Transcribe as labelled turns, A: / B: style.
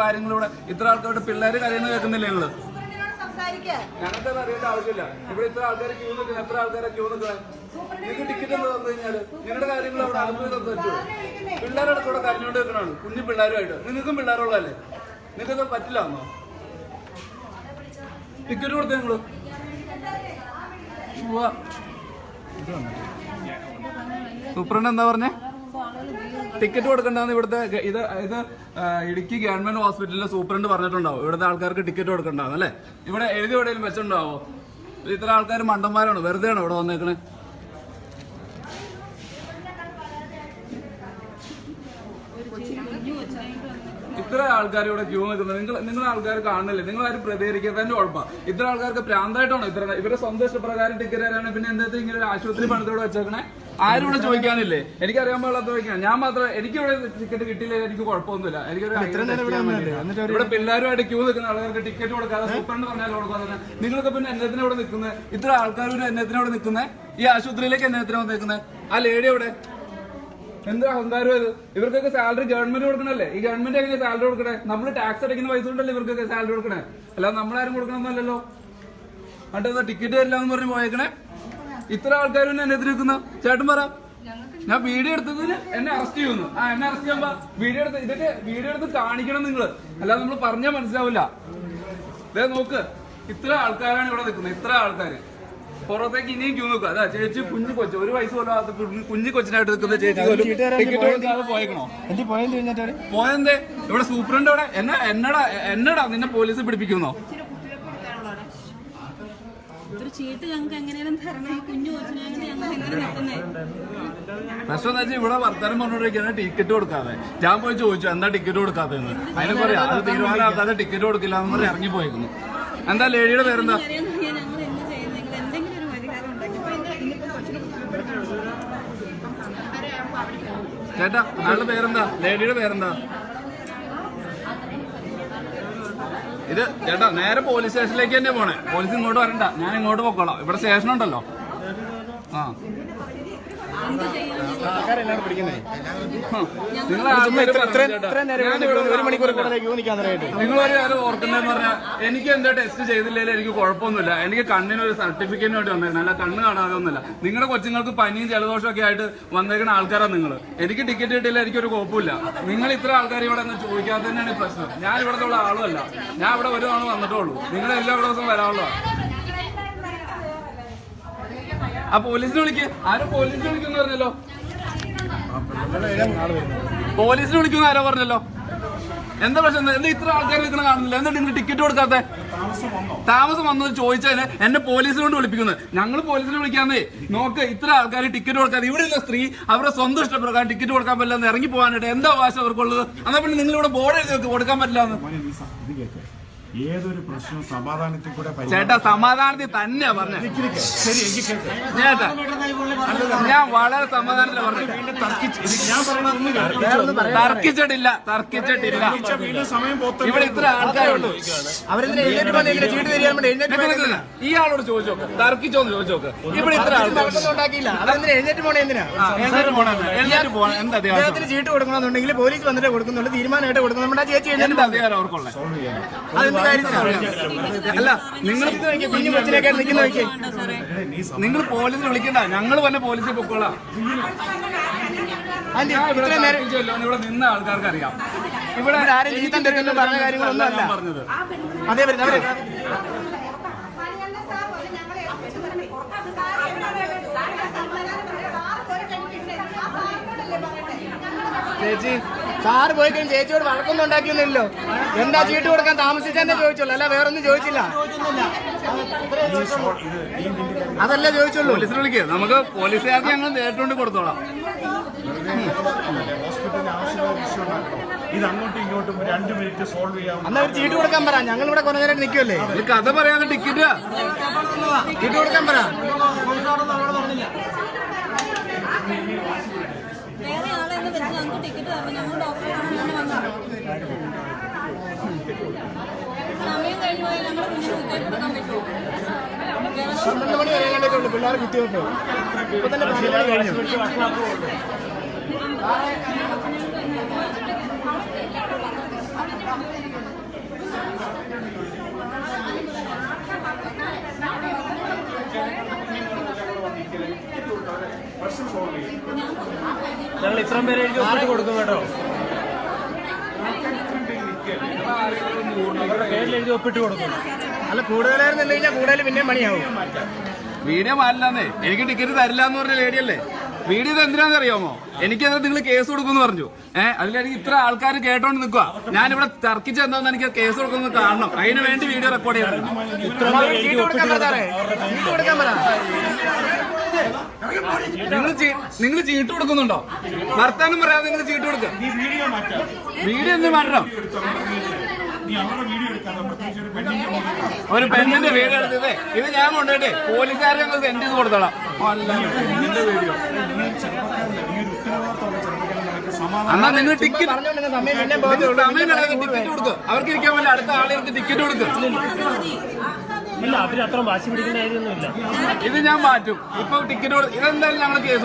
A: കാര്യങ്ങളിലൂടെ ഇത്ര ആൾക്കാരുടെ പിള്ളേര് കരയുന്നത് കേൾക്കുന്നില്ല
B: ഞങ്ങൾ
A: ഞങ്ങൾക്ക് അറിയേണ്ട ആവശ്യമില്ല. ഇവിടെ ഇത്ര ആൾക്കാർ ക്യൂ നിൽക്കുന്നത് എത്ര ആൾക്കാരെ ക്യൂ നിൽക്കുന്നത് നിങ്ങൾക്ക് ടിക്കറ്റ് എന്ന് തന്നു കഴിഞ്ഞാൽ നിങ്ങളുടെ കാര്യങ്ങൾ അവിടെ ആത്മീയത വെച്ചു പിള്ളേരുടെ കൂടെ കരഞ്ഞുകൊണ്ട് നിൽക്കണാണ് കുഞ്ഞു പിള്ളേരുമായിട്ട്. നിങ്ങൾക്കും പിള്ളേരുള്ളതല്ലേ? നിങ്ങൾക്ക് പറ്റില്ല എന്നോ ടിക്കറ്റ് കൊടുത്ത നിങ്ങൾ. സൂപ്രണ്ട് എന്താ പറഞ്ഞേ? ടിക്കറ്റ് കൊടുക്കണ്ടെന്ന് ഇവിടുത്തെ ഇത് ഇത് ഇടുക്കി ഗവൺമെന്റ് ഹോസ്പിറ്റലിലെ സൂപ്രണ്ട് പറഞ്ഞിട്ടുണ്ടാവും. ഇവിടുത്തെ ആൾക്കാർക്ക് ടിക്കറ്റ് കൊടുക്കണ്ടാവും അല്ലേ? ഇവിടെ എഴുതി എവിടെയെങ്കിലും വെച്ചിട്ടുണ്ടാവോ? ഇത്ര ആൾക്കാർ മണ്ടന്മാരാണ് ആണോ ഇവിടെ വന്നേക്കണേ? ഇത്ര ആൾക്കാർ ഇവിടെ ക്യൂ നിൽക്കുന്നത്. നിങ്ങൾ നിങ്ങൾ ആൾക്കാർ കാണുന്നില്ലേ? നിങ്ങൾ ആരും പ്രതികരിക്കാത്തതിന്റെ കുഴപ്പമാണ് ഇത്ര ആൾക്കാർക്ക് പ്രാന്തായിട്ടാണോ ഇത്ര ഇവരുടെ സ്വന്തം ഇഷ്ടപ്രകാരം ടിക്കറ്റ് തരാനാണ് പിന്നെ എന്താ ഇങ്ങനെ ഒരു ആശുപത്രി പണിതോടെ വെച്ചേക്കണേ? ആരും ഇവിടെ എനിക്ക് അറിയാൻ പാടില്ലാത്ത ചോദിക്കാൻ ഞാൻ മാത്രം എനിക്ക് ഇവിടെ ടിക്കറ്റ് കിട്ടിയില്ല എനിക്ക് കുഴപ്പമൊന്നുമില്ല. എനിക്കൊരു. ഇവിടെ പിള്ളേരുമായിട്ട് ക്യൂ നിൽക്കുന്ന ആൾക്കാർക്ക് ടിക്കറ്റ് കൊടുക്കാതെ സൂപ്രണ്ട് പറഞ്ഞാൽ കൊടുക്കാതെ നിങ്ങളൊക്കെ പിന്നെ എന്നത്തിന് ഇവിടെ നിൽക്കുന്നത് ഇത്ര ആൾക്കാർ എന്നത്തിന് ഇവിടെ നിൽക്കുന്നത് ഈ ആശുപത്രിയിലേക്ക് എന്നത്തിന് വന്നേക്കുന്നത് ആ ലേഡി എവിടെ? എന്താ അഹങ്കാരം ഇത്? ഇവർക്കൊക്കെ സാലറി ഗവൺമെന്റ് കൊടുക്കണല്ലേ? ഈ ഗവൺമെന്റ് എങ്ങനെ സാലറി കൊടുക്കണേ? നമ്മൾ ടാക്സ് അടയ്ക്കുന്ന പൈസ കൊണ്ടല്ലേ ഇവർക്കൊക്കെ സാലറി കൊടുക്കണേ. അല്ലാതെ നമ്മളാരും കൊടുക്കണമെന്നല്ലല്ലോ എന്നിട്ട് ടിക്കറ്റ് തരില്ല എന്ന് പറഞ്ഞ് പോയേക്കണേ? ഇത്ര ആൾക്കാർ എന്നെ എതിരിക്കുന്ന ചേട്ടൻ പറ. ഞാൻ വീഡിയോ എടുത്തതിന് എന്നെ അറസ്റ്റ് ചെയ്യുന്നു. ആ എന്നെ അറസ്റ്റ് ചെയ്യുമ്പോ വീഡിയോ എടുത്ത് ഇതൊക്കെ വീഡിയോ എടുത്ത് കാണിക്കണം നിങ്ങൾ. അല്ലാതെ നമ്മൾ പറഞ്ഞാൽ മനസ്സിലാവില്ല. ദേ നോക്ക്. ഇത്ര ആൾക്കാരാണ് ഇവിടെ നിൽക്കുന്നത്. ഇത്ര ആൾക്കാര്. പുറത്തേക്ക് ഇനിയും ക്യൂ നോക്കുക അതാ ചേച്ചി കുഞ്ഞു കൊച്ചു. ഒരു വയസ്സ് പോലും ആകാത്ത കുഞ്ഞു- കൊച്ചിനായിട്ട് നിൽക്കുന്ന ചേച്ചി പോയേക്കണോ? പോയെന്തേ? ഇവിടെ സൂപ്രണ്ട് ഇവിടെ എന്നാ എന്നടാ എന്നടാ നിന്നെ പോലീസ് പിടിപ്പിക്കുന്നോ
C: ഒരു ചീട്ട് ഞങ്ങൾക്ക് എങ്ങനെയാലും തരണം. ഈ കുഞ്ഞു കൊച്ചിനെ ഞങ്ങൾ എങ്ങനെ നിൽക്കുന്നേ
A: പ്രശ്നം എന്താ വെച്ചാൽ ഇവിടെ വർത്തമാനം പറഞ്ഞോണ്ടിരിക്കുന്ന ടിക്കറ്റ് കൊടുക്കാതെ. ഞാൻ പോയി ചോദിച്ചു എന്താ ടിക്കറ്റ് കൊടുക്കാത്തതെന്ന്? അതിന് പറയാം അത് തീരുമാനമാക്കാതെ ടിക്കറ്റ് കൊടുക്കില്ല എന്ന് പറഞ്ഞ് ഇറങ്ങി പോയിരുന്നു എന്താ ലേഡിയുടെ പേരെന്താ? ചേട്ടാ അയാളുടെ പേരെന്താ? ലേഡിയുടെ പേരെന്താ? ഇത് ചേട്ടാ നേരെ പോലീസ് സ്റ്റേഷനിലേക്ക് തന്നെ പോണേ. പോലീസ് ഇങ്ങോട്ട് വരണ്ട. ഞാൻ ഇങ്ങോട്ട് പൊക്കോളാം. ഇവിടെ സ്റ്റേഷൻ ഉണ്ടല്ലോ. ആ. കാര്യം ഓർക്കുന്നതെന്ന് പറഞ്ഞാൽ എനിക്ക് എന്താ ടെസ്റ്റ് ചെയ്തില്ലേ എനിക്ക് കുഴപ്പമൊന്നുമില്ല. എനിക്ക് കണ്ണിന് ഒരു സർട്ടിഫിക്കറ്റിന് വേണ്ടി വന്നേക്കണം. അല്ല കണ്ണ് കാണാതെ ഒന്നുമില്ല. നിങ്ങളുടെ കൊച്ചുങ്ങൾക്ക് പനിയും ജലദോഷം ഒക്കെ ആയിട്ട് വന്നേക്കുന്ന ആൾക്കാരാണ് നിങ്ങൾ എനിക്ക് ടിക്കറ്റ് കിട്ടിയില്ല എനിക്കൊരു കുഴപ്പമില്ല നിങ്ങൾ ഇത്ര ആൾക്കാർ ഇവിടെ നിന്ന് ചോദിക്കാതെ തന്നെയാണ് പ്രശ്നം. ഞാൻ ഇവിടെ ഉള്ള ആളുമല്ല. ഞാൻ ഇവിടെ ഒരു തവണ വന്നിട്ടുള്ളൂ നിങ്ങളെല്ലാ ദിവസവും വരാനുള്ളൂ ആ പോലീസിനെ വിളിക്ക്. ആരും പോലീസിനെ വിളിക്കുന്നു പറഞ്ഞല്ലോ. പോലീസിനെ വിളിക്കുന്ന ആരോ പറഞ്ഞല്ലോ. എന്താ പ്രശ്നം? എന്താ ഇത്ര ആൾക്കാർ നിൽക്കണ കാണുന്നില്ല? എന്താ നിങ്ങൾ ടിക്കറ്റ് കൊടുക്കാത്ത? താമസം വന്നത് ചോദിച്ചതിന് എന്നെ പോലീസിനെ കൊണ്ട് വിളിപ്പിക്കുന്നത് ഞങ്ങൾ പോലീസിനെ വിളിക്കാന്നേ. നോക്ക് ഇത്ര ആൾക്കാർ ടിക്കറ്റ് കൊടുക്കാതെ ഇവിടെ ഉള്ള സ്ത്രീ അവരുടെ സ്വന്തം ഇഷ്ടപ്രകാരം ടിക്കറ്റ് കൊടുക്കാൻ പറ്റില്ല എന്ന് ഇറങ്ങി പോകാനായിട്ട് എന്താ അവകാശം അവർക്കുള്ളത്? എന്നാ പിന്നെ നിങ്ങളിവിടെ ബോർഡ് എഴുതി കൊടുക്കാൻ പറ്റില്ല
D: ഏതൊരു പ്രശ്നവും സമാധാനത്തിൽ കൂടെ
A: ചേട്ടാ സമാധാനത്തിൽ തന്നെയാ പറഞ്ഞത്.
D: ശരി എനിക്ക് കേക്ക്
A: ചേട്ടാ ഞാൻ വളരെ
D: സമാധാനത്തിൽ പറഞ്ഞു.
A: തർക്കിച്ചിട്ടില്ല തർക്കിച്ചിട്ടില്ല. ഇവിടെ ഇത്ര ആൾക്കാരുണ്ട് ഈ ആളോട് ചോദിച്ചോക്ക്. ഇയാളോട് ചോദിച്ചു നോക്ക്. തർക്കിച്ചോന്ന് ചോദിച്ചു നോക്ക്. ഇവിടെ ഇത്ര ആൾക്കാർ എന്താ
E: ചീട്ട് കൊടുക്കണമെന്നുണ്ടെങ്കിൽ പോലീസ് വന്നിട്ട് കൊടുക്കുന്നുണ്ട് തീരുമാനമായിട്ട് കൊടുക്കുന്നു നമ്മുടെ ചേച്ചി
A: എന്താ അധികാരം അവർക്കുള്ള അല്ല നിങ്ങൾ
E: കുഞ്ഞു കൊച്ചിനൊക്കെ നിൽക്കുന്ന
A: നിങ്ങൾ പോലീസിനെ വിളിക്കണ്ട. ഞങ്ങൾ തന്നെ പോലീസിൽ പൊക്കോളാം. ഇവിടെ
E: ഇത്രയും നേരം
A: ഇവിടെ നിന്ന ആൾക്കാർക്ക് അറിയാം. ഇവിടെ
E: ആരും ജീവിതം തരുമെന്ന് പറഞ്ഞ കാര്യങ്ങളൊന്നും അല്ല.
A: പറഞ്ഞത്
E: അതേ അവർ
A: ചേച്ചി.
E: സാറ് പോയി കഴിഞ്ഞ് ചേച്ചിയോട് വഴക്കൊന്നും ഉണ്ടാക്കിയൊന്നുമില്ലല്ലോ. എന്താ ചീട്ട് കൊടുക്കാൻ താമസിച്ചെന്നെ ചോദിച്ചുള്ളൂ. അല്ല വേറൊന്നും ചോദിച്ചില്ല. അതല്ല ചോദിച്ചുള്ളൂ.
A: പോലീസിനെ വിളിക്കുക നമുക്ക് പോലീസുകാർക്ക് ഞങ്ങൾ നേരിട്ടുകൊണ്ട് കൊടുത്തോളാം.
D: ഇത് അങ്ങോട്ടും ഇങ്ങോട്ടും രണ്ട് മിനിറ്റ് സോൾവ് ചെയ്യാം
E: എന്നാ ഒരു ചീട്ട് കൊടുക്കാൻ പറ. ഞങ്ങൾ ഇവിടെ കുറേ നേരം നിൽക്കുമല്ലേ
A: കഥ പറയാതെ ടിക്കറ്റ്
E: ചീട്ട് കൊടുക്കാൻ പറ
C: വേറെ ആളെ എന്ന് വെച്ച് ഞങ്ങൾക്ക് ടിക്കറ്റ് തരണം ഞങ്ങൾ ഡോക്ടറെ കാണാൻ തന്നെ വന്നത് സമയം കഴിഞ്ഞു പോയാൽ ഞങ്ങൾ കുഞ്ഞിന് കുത്തിവയ്പ്പ് കൊടുക്കാൻ പറ്റുമോ
E: പന്ത്രണ്ട് മണി വരെ കണ്ടേ ഉള്ളൂ. പിള്ളേർ കുത്തിവെപ്പ് ഇപ്പൊ തന്നെ പന്ത്രണ്ട് മണി കഴിഞ്ഞു.
B: ഞങ്ങൾ ഇത്രയും പേരെ കൊടുക്കും കേട്ടോ.
E: അല്ല കൂടുതലായിരുന്നുണ്ടെങ്കിൽ കൂടുതൽ പിന്നെ മണിയാവും
A: വീഡിയോ മാറില്ലെന്നേ എനിക്ക് ടിക്കറ്റ് തരില്ല എന്ന് പറഞ്ഞ ലേഡിയല്ലേ വീഡിയോ ഇത് എന്തിനാന്ന് അറിയാമോ? എനിക്കത് നിങ്ങൾ കേസ് കൊടുക്കുമെന്ന് പറഞ്ഞു. ഏഹ് അതിലെനിക്ക് ഇത്ര ആൾക്കാർ കേട്ടോണ്ട് നിൽക്കുക ഞാനിവിടെ തർക്കിച്ച് എന്താന്ന് എനിക്ക് കേസ് കൊടുക്കുന്നത് കാണണം. അതിന് വേണ്ടി വീഡിയോ റെക്കോർഡ് നിങ്ങൾ നിങ്ങൾ ചീട്ട് കൊടുക്കുന്നുണ്ടോ? വർത്താനം പറയാതെ നിങ്ങൾ ചീട്ട് കൊടുക്കുക
D: വീഡിയോ
A: എന്ത് മാറ്റണം?
D: ഒരു പെണ്ണിന്റെ
A: വീഡിയോ എടുത്തത് ഇത് ഞാൻ കൊണ്ടുപോയിട്ടെ പോലീസുകാരെ ഞങ്ങൾ സെൻഡ് ചെയ്ത് കൊടുത്തോളാം. എന്നാ നിങ്ങൾ ടിക്കറ്റ്
E: സമയം
A: കളയാതെ ടിക്കറ്റ് കൊടുത്തു അവർക്ക് ഇരിക്കാൻ പോലെ അടുത്ത ആളുകൾക്ക് ടിക്കറ്റ് കൊടുക്കും.
B: ഇല്ല അവരത്ര വാശി പിടിക്കുന്ന കാര്യമൊന്നുമില്ല.
A: ഇത് ഞാൻ മാറ്റും. ഇപ്പൊ ടിക്കറ്റ് കൊടുക്കും ഇതെന്തായാലും ഞങ്ങൾ കേസ്